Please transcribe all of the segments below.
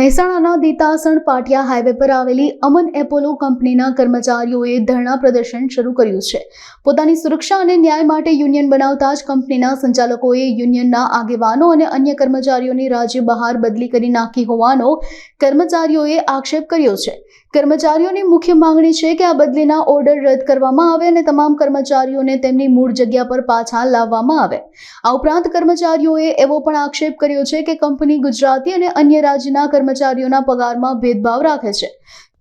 મહેસાણાના દીતાસણ પાટિયા હાઈવે પર આવેલી અમન એપોલો કંપનીના કર્મચારીઓએ ધરણા પ્રદર્શન શરૂ કર્યું છે. પોતાની સુરક્ષા અને ન્યાય માટે યુનિયન બનાવતા જ કંપનીના સંચાલકોએ યુનિયનના આગેવાનો અને અન્ય કર્મચારીઓની રાજ્ય બહાર બદલી કરી નાખી હોવાનો કર્મચારીઓએ આક્ષેપ કર્યો છે. કર્મચારીઓની મુખ્ય માંગણી છે કે આ બદલીના ઓર્ડર રદ કરવામાં આવે અને તમામ કર્મચારીઓને તેમની મૂળ જગ્યા પર પાછા લાવવામાં આવે. આ ઉપરાંત કર્મચારીઓએ એવો પણ આક્ષેપ કર્યો છે કે કંપની ગુજરાતી અને અન્ય રાજ્યના કર્મચારીઓના પગારમાં ભેદભાવ રાખે છે.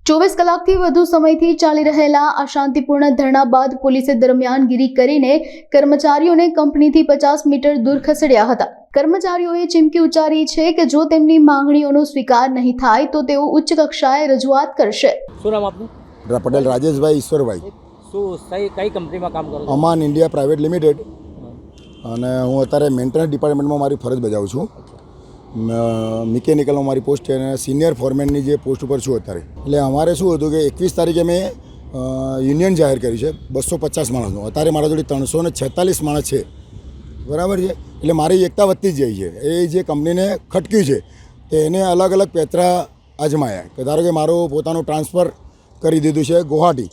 ચોવીસ કલાકથી વધુ સમયથી ચાલી રહેલા આ શાંતિપૂર્ણ ધરણા બાદ પોલીસે દરમિયાનગીરી કરીને કર્મચારીઓને કંપનીથી પચાસ મીટર દૂર ખસેડ્યા હતા. કર્મચારીઓએ ચીમકી ઉચ્ચારી છે કે જો તેમની માંગણીઓનો સ્વીકાર નહીં થાય તો તેઓ ઉચ્ચ કક્ષાએ રજૂઆત કરશે. શું નામ આપનું? પટેલ રાજેશભાઈ ઈશ્વરભાઈ. શું કઈ કઈ કંપનીમાં કામ કરો અમાન ઇન્ડિયા પ્રાઇવેટ લિમિટેડ. અને હું અત્યારે મેન્ટેનન્સ ડિપાર્ટમેન્ટમાં મારી ફરજ બજાવું છું. મિકેનિકલમાં મારી પોસ્ટ છે અને સિનિયર ફોરમેનની જે પોસ્ટ ઉપર છું અત્યારે. એટલે અમારે શું હતું કે એકવીસ તારીખે મેં યુનિયન જાહેર કરી છે બસો પચાસ માણસનું. અત્યારે મારા જોડે ત્રણસો ને છેતાલીસ માણસ છે. બરાબર છે? એટલે મારી એકતા વધતી જ જાય છે. એ જે કંપનીને ખટક્યું છે, તે એને અલગ અલગ પેતરા અજમાયા કે ધારો કે મારું પોતાનું ટ્રાન્સફર કરી દીધું છે ગુવાહાટી,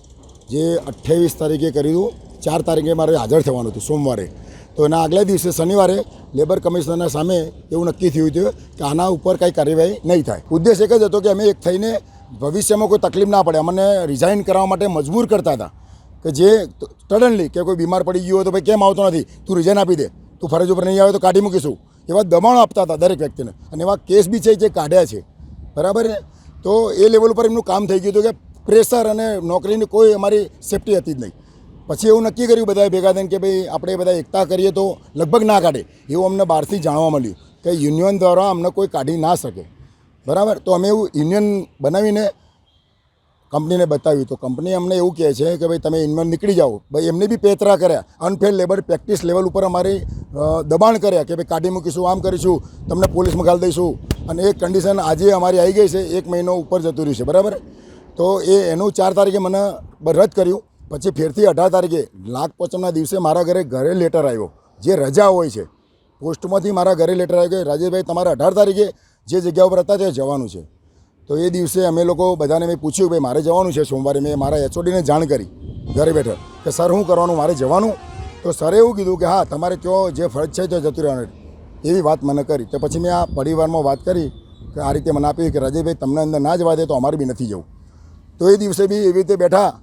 જે અઠ્ઠાવીસ તારીખે કર્યું ચાર તારીખે મારે હાજર થવાનું હતું સોમવારે. તો એના આગલા દિવસે શનિવારે લેબર કમિશનરના સામે એવું નક્કી થયું હતું કે આના ઉપર કાંઈ કાર્યવાહી નહીં થાય. ઉદ્દેશ એક જ હતો કે અમે એક થઈને ભવિષ્યમાં કોઈ તકલીફ ના પડે. અમને રિઝાઇન કરવા માટે મજબૂર કરતા હતા કે જે સડનલી કે કોઈ બીમાર પડી ગયું હોય તો ભાઈ કેમ આવતો નથી? તું રિઝાઇન આપી દે. તું ફરજ ઉપર નહીં આવે તો કાઢી મૂકીશું. એવા દબાણ આપતા હતા દરેક વ્યક્તિને. અને એવા કેસ બી છે જે કાઢ્યા છે. બરાબર ને તો એ લેવલ ઉપર એમનું કામ થઈ ગયું હતું કે પ્રેશર અને નોકરીની કોઈ અમારી સેફટી હતી જ નહીં. પછી એવું નક્કી કર્યું બધાએ ભેગા થઈને કે ભાઈ આપણે બધા એકતા કરીએ તો લગભગ ના કાઢે. એવું અમને બહારથી જાણવા મળ્યું કે યુનિયન દ્વારા અમને કોઈ કાઢી ના શકે. બરાબર? તો અમે એવું યુનિયન બનાવીને કંપનીને બતાવ્યું. તો કંપની અમને એવું કહે છે કે ભાઈ તમે ઇન્વન નીકળી જાઓ. ભાઈ એમને બી પેતરા કર્યા. અનફેર લેબર પ્રેક્ટિસ લેવલ ઉપર અમારી દબાણ કર્યા કે ભાઈ કાઢી મૂકીશું, આમ કરીશું, તમને પોલીસમાં ઘાલ દઈશું. અને એ કન્ડિશન આજે અમારી આવી ગઈ છે, એક મહિનો ઉપર જતું રહ્યું છે. બરાબર? તો એ એનું ચાર તારીખે મને રદ કર્યું. પછી ફેરથી અઢાર તારીખે લાખ પોચમના દિવસે મારા ઘરે ઘરે લેટર આવ્યો. જે રજા હોય છે, પોસ્ટમાંથી મારા ઘરે લેટર આવ્યો કે રાજેશભાઈ, તમારે અઢાર તારીખે જે જગ્યા ઉપર હતા ત્યાં જવાનું છે. તો એ દિવસે અમે લોકો બધાને મેં પૂછ્યું, ભાઈ, મારે જવાનું છે સોમવારે. મેં મારા એચઓડીને જાણ કરી ઘરે બેઠા કે, સર શું કરવાનું, મારે જવાનું? તો સરે એવું કીધું કે, હા, તમારે કયો જે ફરજ છે ત્યાં જતું રહેવાનું. એવી વાત મને કરી. તો પછી મેં આ પરિવારમાં વાત કરી કે, આ રીતે મને આપી કે રાજયભાઈ તમને અંદર ના જવા દે તો અમારે બી નથી જવું. તો એ દિવસે બી એવી રીતે બેઠા.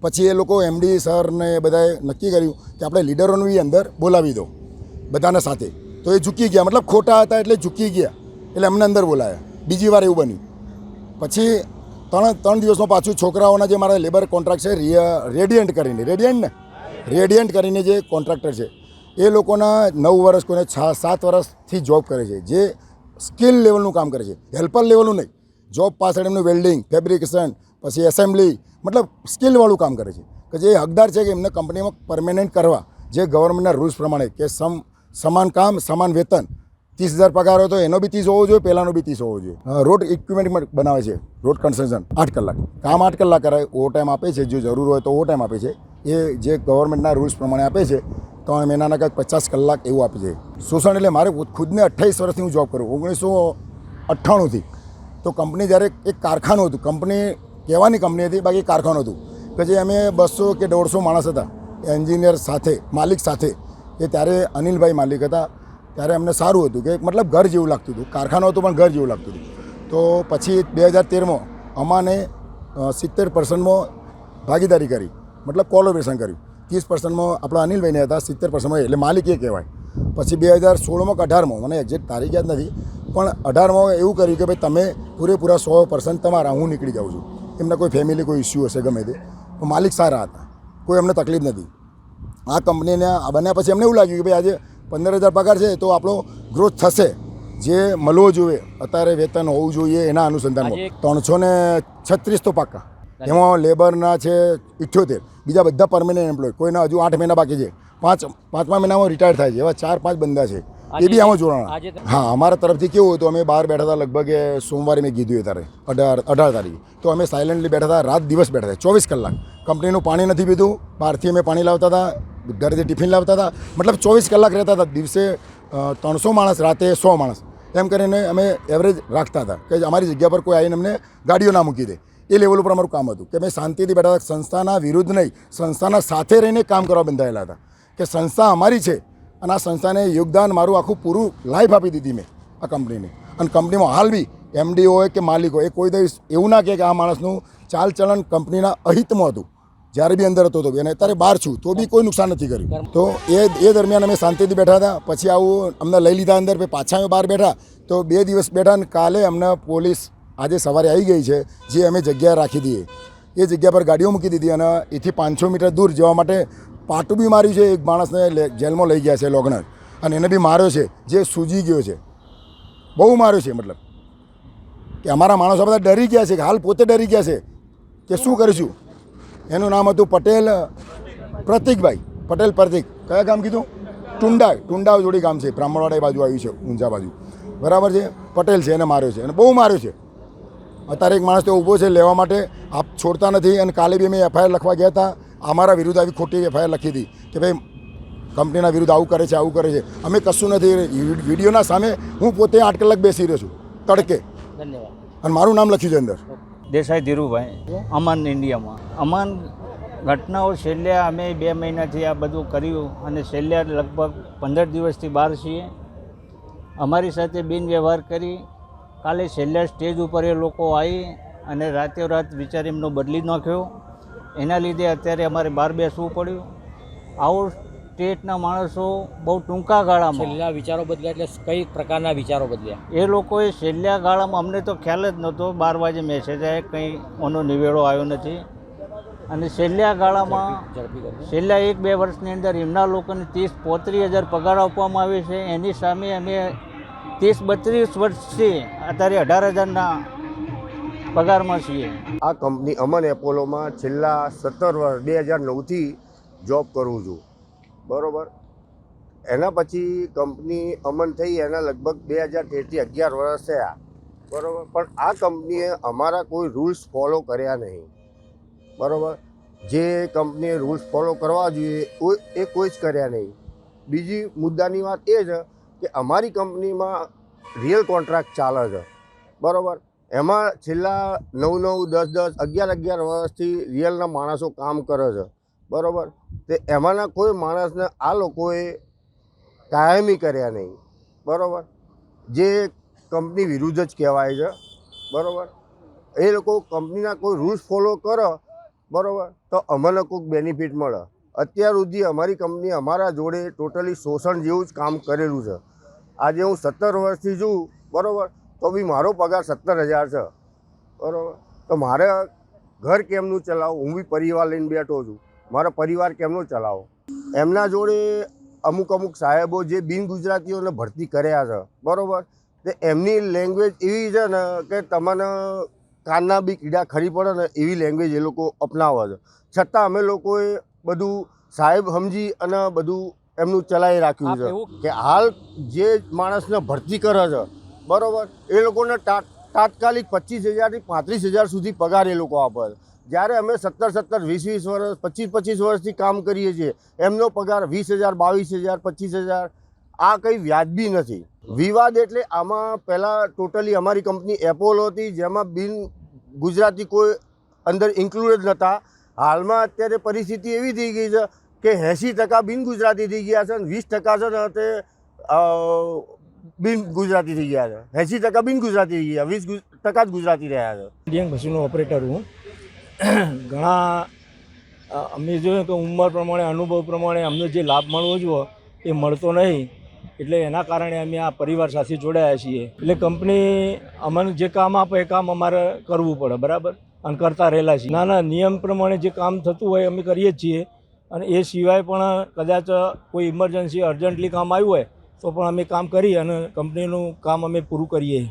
પછી એ લોકો એમડી સરને એ બધાએ નક્કી કર્યું કે, આપણે લીડરોને બી અંદર બોલાવી દો બધાના સાથે. તો એ ઝૂકી ગયા. મતલબ ખોટા હતા એટલે ઝૂકી ગયા. એટલે એમને અંદર બોલાયા. બીજી વાર એવું બન્યું. પછી ત્રણ ત્રણ દિવસમાં પાછું છોકરાઓના જે મારા લેબર કોન્ટ્રાક્ટ છે રેડિયન્ટ કરીને રેડિયન્ટ ને? રેડિયન્ટ કરીને જે કોન્ટ્રાક્ટર છે, એ લોકોના નવ વર્ષ કોઈને છ સાત વર્ષથી જોબ કરે છે, જે સ્કિલ લેવલનું કામ કરે છે. હેલ્પર લેવલનું નહીં. જોબ પાછળ એમનું વેલ્ડિંગ ફેબ્રિકેશન પછી એસેમ્બલી મતલબ સ્કિલવાળું કામ કરે છે. કે જે હકદાર છે કે એમને કંપનીમાં પરમેનન્ટ કરવા, જે ગવર્મેન્ટના રૂલ્સ પ્રમાણે કે સમ સમાન કામ, સમાન વેતન ત્રીસ હજાર પગાર હોય તો એનો બી ત્રીસ હોવો જોઈએ પહેલાંનો બી ત્રીસ હોવો જોઈએ. રોડ ઇક્વિપમેન્ટ બનાવે છે, રોડ કન્સ્ટ્રક્શન આઠ કલાક. કામ આઠ કલાક કરાય ઓવર ટાઈમ આપે છે, જો જરૂર હોય તો ઓવર ટાઈમ આપે છે. એ જે ગવર્મેન્ટના રૂલ્સ પ્રમાણે આપે છે, ત્રણ મહિનાના કંઈક પચાસ કલાક એવું આપે છે. શોષણ એટલે મારે ખુદને અઠ્ઠાવીસ વર્ષથી હું જોબ કરું. ઓગણીસો અઠ્ઠાણુંથી તો કંપની જ્યારે એક કારખાનું હતું કંપની કહેવાની કંપની હતી, બાકી કારખાનું હતું. કે જે અમે બસો કે દોઢસો માણસ હતા એન્જિનિયર સાથે, માલિક સાથે. એ ત્યારે અનિલભાઈ માલિક હતા. ત્યારે અમને સારું હતું કે મતલબ ઘર જેવું લાગતું હતું. કારખાનું હતું પણ ઘર જેવું લાગતું હતું. તો પછી બે હજાર તેરમાં અમાને સિત્તેર પર્સન્ટમાં ભાગીદારી કરી. મતલબ કોલોબરેશન કર્યું. ત્રીસ પર્સન્ટમાં આપણા અનિલભાઈને હતા, સિત્તેર પર્સન્ટમાં એટલે માલિક એ કહેવાય. પછી બે હજાર સોળમાં કે અઢારમાં, મને એક્ઝેક્ટ તારીખ યાદ નથી, પણ અઢારમાં એવું કર્યું કે ભાઈ તમે પૂરેપૂરા સો પર્સન્ટ તમારા, હું નીકળી જાઉં છું. એમને કોઈ ફેમિલી કોઈ ઇસ્યુ હશે ગમે તે. માલિક સારા હતા. કોઈ એમને તકલીફ નથી. આ કંપનીને આ બન્યા પછી એમને એવું લાગ્યું કે ભાઈ આજે પંદર હજાર પગાર છે તો આપણો ગ્રોથ થશે. જે મળવો જોઈએ અત્યારે વેતન હોવું જોઈએ એના અનુસંધાનમાં. ત્રણસો ને છત્રીસ તો પાક્કા. એમાં લેબરના છે ઇઠ્યોતેર. બીજા બધા પરમેનન્ટ એમ્પ્લોય કોઈના હજુ આઠ મહિના બાકી છે. પાંચ પાંચમા મહિનામાં રિટાયર થાય છે. એવા ચાર પાંચ બંદા છે. એ બી આમાં જોડાણ. હા અમારા તરફથી કેવું હતું? અમે બહાર બેઠા હતા લગભગ એ સોમવારે મેં કીધું એ તારે અઢાર અઢાર તારીખે. તો અમે સાયલન્ટલી બેઠા હતા રાત દિવસ બેઠા હતા ચોવીસ કલાક. કંપનીનું પાણી નથી પીધું. બહારથી અમે પાણી લાવતા હતા. ઘરેથી ટિફિન લાવતા હતા. મતલબ ચોવીસ કલાક રહેતા હતા. દિવસે ત્રણસો માણસ, રાતે સો માણસ. એમ કરીને અમે એવરેજ રાખતા હતા કે અમારી જગ્યા પર કોઈ આવીને અમને ગાડીઓ ના મૂકી દે. એ લેવલ ઉપર અમારું કામ હતું. કે અમે શાંતિથી બેઠા હતા. સંસ્થાના વિરુદ્ધ નહીં, સંસ્થાના સાથે રહીને કામ કરવા બંધાયેલા હતા. કે સંસ્થા અમારી છે અને આ સંસ્થાને યોગદાન મારું આખું પૂરું લાઈફ આપી દીધી મેં આ કંપનીને અને કંપનીમાં હાલ બી એમડી હોય કે માલિક હોય, એ કોઈ દઈશ એવું ના કહે કે આ માણસનું ચાલચલન કંપનીના અહિતમાં હતું. જ્યારે બી અંદર હતો તો બી. અને અત્યારે બહાર છું, તો બી કોઈ નુકસાન નથી કર્યું. તો એ એ દરમિયાન અમે શાંતિથી બેઠા હતા. પછી આવું અમને લઈ લીધા અંદર, પછી પાછા અમે બહાર બેઠા. તો બે દિવસ બેઠા ને કાલે અમને પોલીસ આજે સવારે આવી ગઈ છે, જે અમે જગ્યા રાખી દઈએ એ જગ્યા પર ગાડીઓ મૂકી દીધી અને એથી પાંચસો મીટર દૂર જવા માટે પાટું બી માર્યું છે. એક માણસને જેલમાં લઈ ગયા છે લોગનર. અને એને બી માર્યો છે, જે સૂજી ગયો છે. બહુ માર્યો છે મતલબ. કે અમારા માણસો બધા ડરી ગયા છે કે હાલ પોતે ડરી ગયા છે કે શું કરીશું? એનું નામ હતું પટેલ પ્રતિકભાઈ. પટેલ પ્રતિક. કયા ગામ કીધું? ટુંડા ટુંડા જોડી ગામ છે. બ્રાહ્મણવાડા એ બાજુ આવ્યું છે ઊંઝા બાજુ. બરાબર છે? પટેલ છે એને માર્યો છે. અને બહુ માર્યો છે. અત્યારે એક માણસ તો ઊભો છે લેવા માટે. આપ છોડતા નથી. અને કાલે બી અમે એફઆઈઆર લખવા ગયા હતા. અમારા વિરુદ્ધ આવી ખોટી એફઆઈઆર લખી હતી કે ભાઈ કંપનીના વિરુદ્ધ આવું કરે છે આવું કરે છે. અમે કશું નથી. વિડીયોના સામે હું પોતે આઠ કલાક બેસી રહ્યો છું. તડકે. ધન્યવાદ. અને મારું નામ લખ્યું છે અંદર. દેસાઈ ધીરુભાઈ. અમન ઇન્ડિયામાં. અમન ઘટનાઓ છેલ્લે અમે બે મહિનાથી આ બધું કર્યું અને છેલ્લે લગભગ પંદર દિવસથી બહાર છીએ. અમારી સાથે બિનવ્યવહાર કરી. કાલે છેલ્લા સ્ટેજ ઉપર એ લોકો આવી અને રાતે રાત વિચાર એમનો બદલી નાખ્યો. એના લીધે અત્યારે અમારે બહાર બેસવું પડ્યું. આવો સ્ટેટના માણસો બહુ ટૂંકા ગાળામાં. છેલ્લા વિચારો બદલ્યા એટલે કઈ પ્રકારના વિચારો બદલ્યા? એ લોકોએ છેલ્લા ગાળામાં અમને તો ખ્યાલ જ નહોતો બાર વાગે મેસેજ આવે કંઈ ઓનો નિવેડો આવ્યો નથી. અને છેલ્લા ગાળામાં ઝડપી છેલ્લા એક બે વર્ષની અંદર એમના લોકોને ત્રીસ પોત્રીસ હજાર પગાર આપવામાં આવે છે. એની સામે અમે ત્રીસ બત્રીસ વર્ષથી અત્યારે અઢાર હજારના પગારમાં છીએ. આ કંપની અમન એપોલોમાં છેલ્લા સત્તર વર્ષ બે હજાર નવથી જોબ કરું છું. બરાબર. એના પછી કંપની અમન થઈ, એના લગભગ બે હજાર તેરથી અગિયાર વર્ષ થયા. બરાબર. પણ આ કંપનીએ અમારા કોઈ રૂલ્સ ફોલો કર્યા નહીં. બરાબર. જે કંપનીએ રૂલ્સ ફોલો કરવા જોઈએ એ કોઈ જ કર્યા નહીં. બીજી મુદ્દાની વાત એ છે કે અમારી કંપનીમાં રિયલ કોન્ટ્રાક્ટ ચાલે છે. બરાબર. એમાં છેલ્લા નવ નવ દસ દસ અગિયાર અગિયાર વર્ષથી રિયલના માણસો કામ કરે છે. બરાબર? તે એમાંના કોઈ માણસને આ લોકોએ કાયમી કર્યા નહીં. બરાબર? જે કંપની વિરુદ્ધ જ કહેવાય છે. બરાબર? એ લોકો કંપનીના કોઈ રૂલ્સ ફોલો કરો, બરાબર? તો અમને કોઈક બેનિફિટ મળે. અત્યાર સુધી અમારી કંપની અમારા જોડે ટોટલી શોષણ જેવું જ કામ કરેલું છે. આજે હું સત્તર વર્ષથી છું, બરાબર? તો બી મારો પગાર સત્તર હજાર છે. બરાબર? તો મારે ઘર કેમનું ચલાવું? હું બી પરિવાર લઈને બેઠો છું. મારો પરિવાર કેમનો ચલાવો? એમના જોડે અમુક અમુક સાહેબો જે બિન ગુજરાતીઓને ભરતી કર્યા છે બરાબર? તે એમની લેંગ્વેજ એવી છે ને કે તમને કાનના બી કીડા ખરી પડે ને એવી લેંગ્વેજ એ લોકો અપનાવે છે. છતાં અમે લોકોએ બધું સાહેબ સમજી અને બધું એમનું ચલાવી રાખ્યું છે કે હાલ જે માણસને ભરતી કરે છે બરાબર? એ લોકોને તાત્કાલિક પચીસ હજારથી પાંત્રીસ હજાર સુધી પગાર એ લોકો આપે છે. જ્યારે અમે સત્તર સત્તર, વીસ વીસ વર્ષ, પચીસ પચીસ વર્ષથી કામ કરીએ છીએ, એમનો પગાર વીસ હજાર, બાવીસ હજાર, પચીસ હજાર, આ કંઈ વ્યાજબી નથી. વિવાદ એટલે આમાં પહેલાં ટોટલી અમારી કંપની એપોલો હતી, જેમાં બિન ગુજરાતી કોઈ અંદર ઇન્ક્લુડેડ નહોતા. હાલમાં અત્યારે પરિસ્થિતિ એવી થઈ ગઈ છે કે એંસી ટકા બિન ગુજરાતી થઈ ગયા છે અને વીસ ટકા છે ને તે બિન ગુજરાતી થઈ ગયા છે. એંસી ટકા બિન ગુજરાતી થઈ ગયા, વીસ ટકા જ ગુજરાતી રહ્યા છે. ઓપરેટર હું. ઘણા અમને અમે જોયું કે ઉંમર પ્રમાણે, અનુભવ પ્રમાણે અમને જે લાભ મળવો જોઈએ, એ મળતો નહીં. એટલે એના કારણે અમે આ પરિવાર સાથે જોડાયા છીએ. એટલે કંપની અમને જે કામ આપે એ કામ અમારે કરવું પડે, બરાબર? અને કરતા રહેલા છીએ. ના ના નિયમ પ્રમાણે જે કામ થતું હોય અમે કરીએ જ છીએ. અને એ સિવાય પણ કદાચ કોઈ ઇમરજન્સી અર્જન્ટલી કામ આવ્યું હોય, તો પણ અમે કામ કરી અને કંપનીનું કામ અમે પૂરું કરીએ.